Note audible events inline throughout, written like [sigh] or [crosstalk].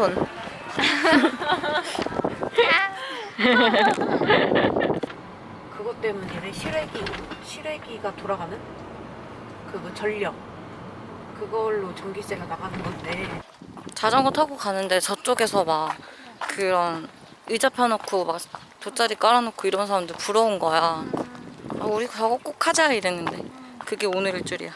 손. [laughs] 그것 때문에 실외기 실외기가 돌아가는 그거 전력 그걸로 전기세가 나가는 건데 자전거 타고 가는데 저쪽에서 막 그런 의자 펴놓고 막 돗자리 깔아놓고 이런 사람들 부러운 거야. 아, 우리 저거 꼭 하자 이랬는데 그게 오늘일 줄이야.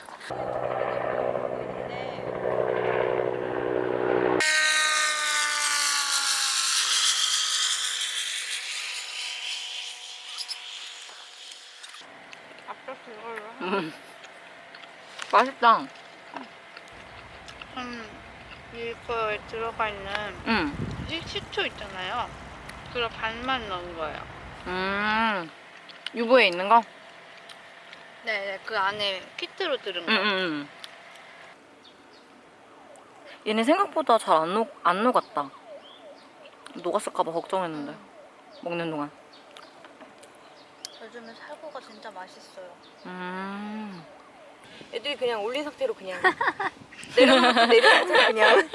음. 맛있다. 음, 이거에 들어가 있는 응. 시- 식초 있잖아요. 그걸 반만 넣은 거예요. 음. 유보에 있는 거? 네, 네, 그 안에 키트로 들은 거. 응, 응, 응. 얘네 생각보다 잘 안 녹, 안 녹았다. 녹았을까봐 걱정했는데. 먹는 동안. 요즘에 살구가 진짜 맛있어요. 음. 애들이 그냥 올린 상태로 그냥 [laughs] 내려놓고 내려놓고 그냥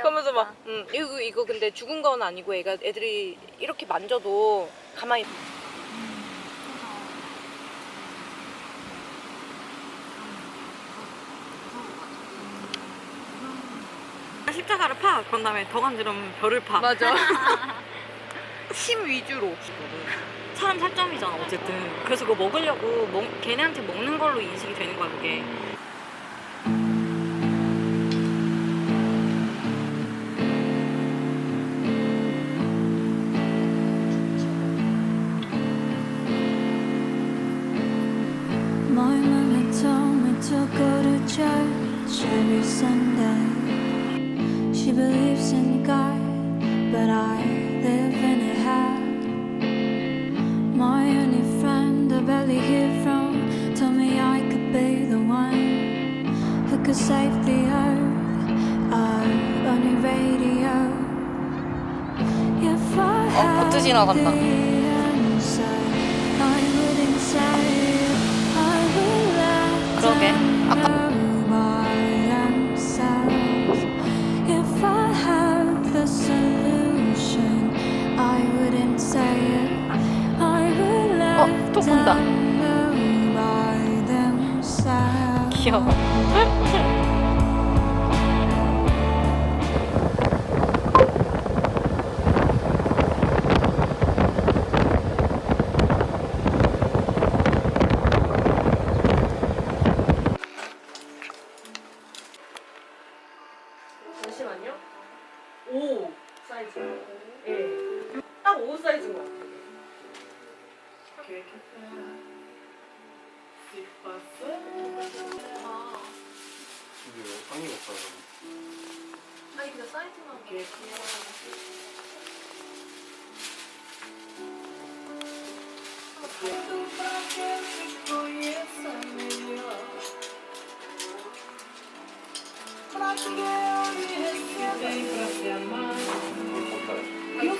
그러면서 막 음, 이거 이거 근데 죽은 건 아니고 애가 애들이 이렇게 만져도 가만히 십자가를 파. 그런 다음에 더 간지러면 별을 파. 맞아 [laughs] [laughs] 심 위주로. 사람 살점이잖아, 어쨌든. 그래서 그거 먹으려고 먹, 걔네한테 먹는 걸로 인식이 되는 거야, 그게. She believes in God, but I could save the earth. Our only radio. If I 어, had 보트 지나간다. the answer, I wouldn't say it. I would let 그러게. them 아까 know by themselves. If I had the solution, I wouldn't say it. I would let 어, 또 본다. them know by themselves. 귀여워. 사이즈 예 딱 5 사이즈인 것 같아요 근데 왜 상의 없다 아니 근데 사이즈만 이렇게 하고. 싶은 거 같은데 8만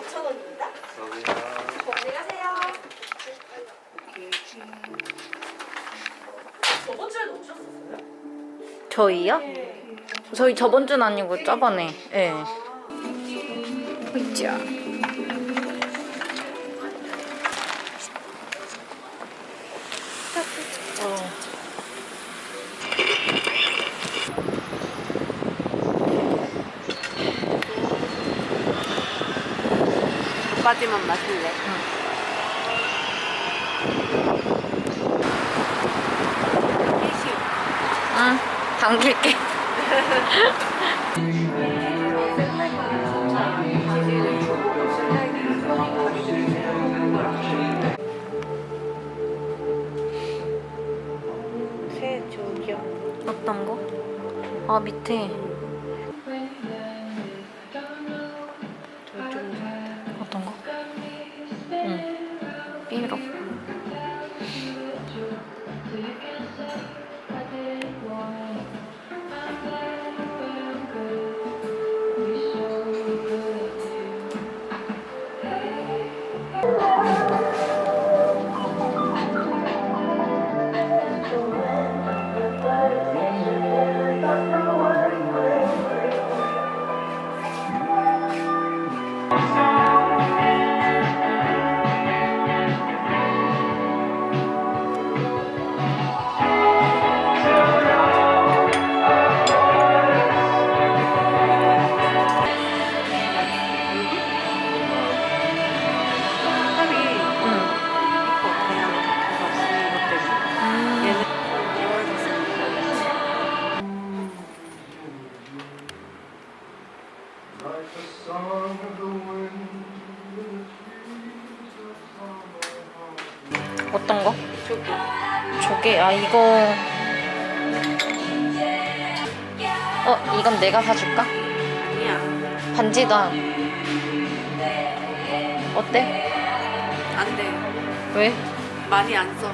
5천 원입니다 저번 주에도 오셨었어요? 저희요? 저희 저번 주는 아니고 저번에. 예. 있 반바지만 마실래. 피식. 응, 당길게. 어떤 거? 아 밑에 어떤 거? 조개 조개 아 이거 어 이건 내가 사줄까? 아니야. 반지도 어때? 안 돼. 왜? 많이 안 써.